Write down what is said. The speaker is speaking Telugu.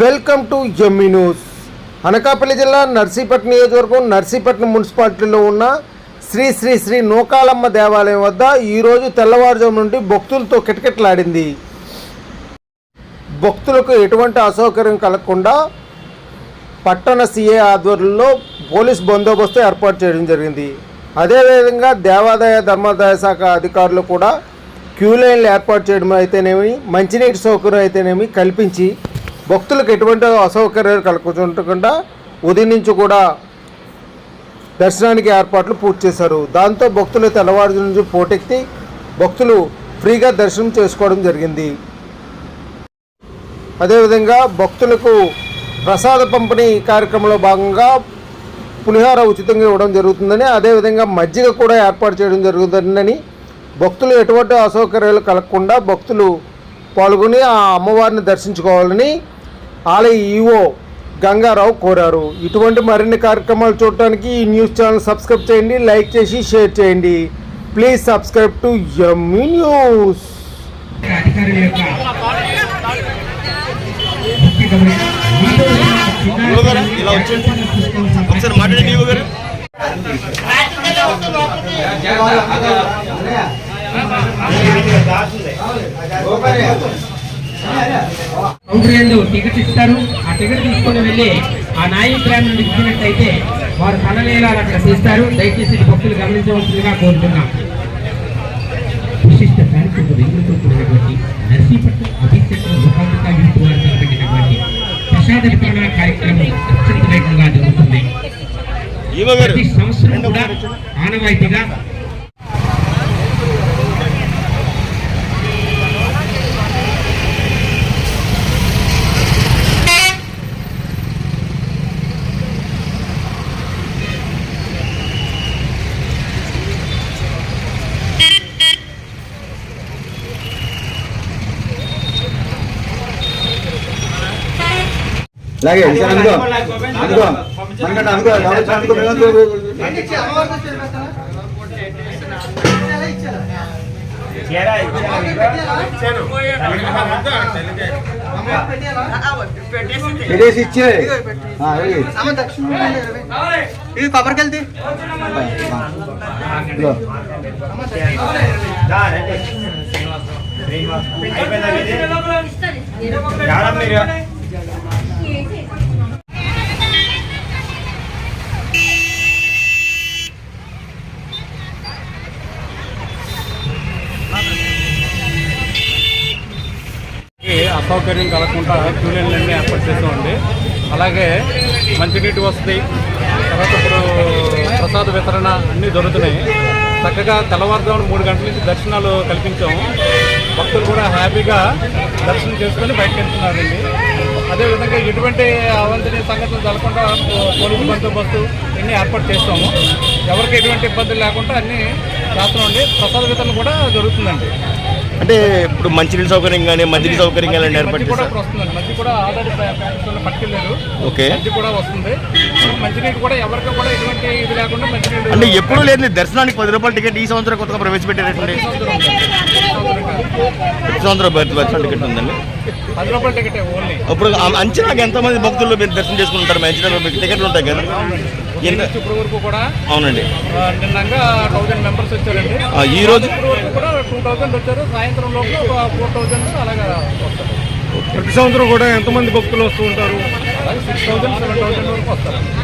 Welcome to Emmy news. Anakapalli జిల్లా నర్సీపట్నం నియోజకవర్గం నర్సీపట్నం మున్సిపాలిటీలో ఉన్న శ్రీ శ్రీ శ్రీ నూకాలమ్మ దేవాలయం వద్ద ఈరోజు తెల్లవారుజాము నుండి భక్తులతో కిటకిటలాడింది. భక్తులకు ఎటువంటి అసౌకర్యం కలగకుండా పట్టణ సీఏ ఆధ్వర్యంలో పోలీస్ బందోబస్తు ఏర్పాటు చేయడం జరిగింది. అదేవిధంగా దేవాదాయ ధర్మాదాయ శాఖ అధికారులు కూడా క్యూ లైన్లు ఏర్పాటు చేయడం అయితేనేమి మంచినీటి సౌకర్యం అయితేనేమి కల్పించి భక్తులకు ఎటువంటి అసౌకర్యాలు కలగకుండా ఉదయం నుంచి కూడా దర్శనానికి ఏర్పాట్లు పూర్తి చేశారు. దాంతో భక్తులు తెల్లవారు నుంచి పోటెక్కి భక్తులు ఫ్రీగా దర్శనం చేసుకోవడం జరిగింది. అదేవిధంగా భక్తులకు ప్రసాద పంపిణీ కార్యక్రమంలో భాగంగా పులిహార ఉచితంగా ఇవ్వడం జరుగుతుందని అదేవిధంగా మజ్జిగ కూడా ఏర్పాటు చేయడం జరుగుతుందని భక్తులు ఎటువంటి అసౌకర్యాలు కలగకుండా భక్తులు పాల్గొని ఆ అమ్మవారిని దర్శించుకోవాలని ఆలయ ఈవో గంగారావు కోరారు. ఇటువంటి మరిన్ని కార్యక్రమాలు చూడటానికి ఈ న్యూస్ ఛానల్ సబ్స్క్రైబ్ చేయండి లైక్ చేసి షేర్ చేయండి. Please subscribe to Emmy news. ఇలా ఒకసారి మాట్లాడండి ఈవో గారు యందు టికెట్ ఇస్తారు. ఆ టికెట్ తీసుకొని వెళ్ళి ఆ నాయి బ్రాండ్ ఇచ్చినట్టయితే వారు తనలేలాలు అక్కడ తీస్తారు. దయచేసి భక్తులు గమనించవలసిందిగా కోరుతున్నాం. విశిష్ట కార్యక్రమం వెలుగుతో కూడినటువంటి నర్సీపట్నం అభిషేకం తలపెట్టినటువంటి ప్రసాద వితరణ కార్యక్రమం అత్యంత వేగంగా జరుగుతుంది. ప్రతి సంవత్సరం కూడా ఆనవాయితీగా లాగే సార్ అందుకో అందుకో మనకంటే అందుకో. పెట్టేసి ఇచ్చే. ఇది కొబ్బరికెళ్తే. అసౌకర్యం కలగకుండా క్యూ లైన్లన్నీ ఏర్పాటు చేసామండి అలాగే మంచినీటి వసతి తర్వాత ఇప్పుడు ప్రసాద వితరణ అన్నీ దొరుకుతున్నాయి చక్కగా తెల్లవారుజామున మూడు గంటల నుంచి దర్శనాలు కల్పించాము భక్తులు కూడా హ్యాపీగా దర్శనం చేసుకొని బయటకు వెళ్తున్నారండి. అదేవిధంగా ఎటువంటి అవంతని సంగతులు జరగకుండా పోలీసు బందోబస్తు అన్నీ ఏర్పాటు చేస్తాము. ఎవరికి ఎటువంటి ఇబ్బందులు లేకుండా అన్నీ చేస్తున్నామండి ప్రసాద వితరణ కూడా జరుగుతుందండి. అంటే ఇప్పుడు మంచినీటి సౌకర్యం కానీ మంచినీటి సౌకర్యం కానీ ఏర్పాటు ఓకే. అంటే ఎప్పుడు లేదు దర్శనానికి పది రూపాయల టికెట్ ఈ సంవత్సరం కొత్తగా ప్రవేశపెట్టారండి సంవత్సరం దర్శనం టికెట్ ఉందండి. ఇప్పుడు ఆ- అంచనాకి ఎంతమంది భక్తులు మీరు దర్శనం చేసుకుంటారు? మా అంచనా మీకు టికెట్లు ఉంటాయి కదా. ఎంత ఇప్పటి వరకు కూడా అవునండి. ఆ, నిన్నంగా థౌజండ్ మెంబర్స్ వచ్చారండి. ఆ, ఈ రోజు కూడా టూ థౌజండ్ వచ్చారు. సాయంత్రం లోపల ఫోర్ థౌజండ్ అలాగా వస్తారు. ప్రతి సంవత్సరం కూడా ఎంతమంది భక్తులు వస్తూ ఉంటారు? సిక్స్ థౌజండ్ సెవెన్ థౌజండ్ వరకు వస్తారు.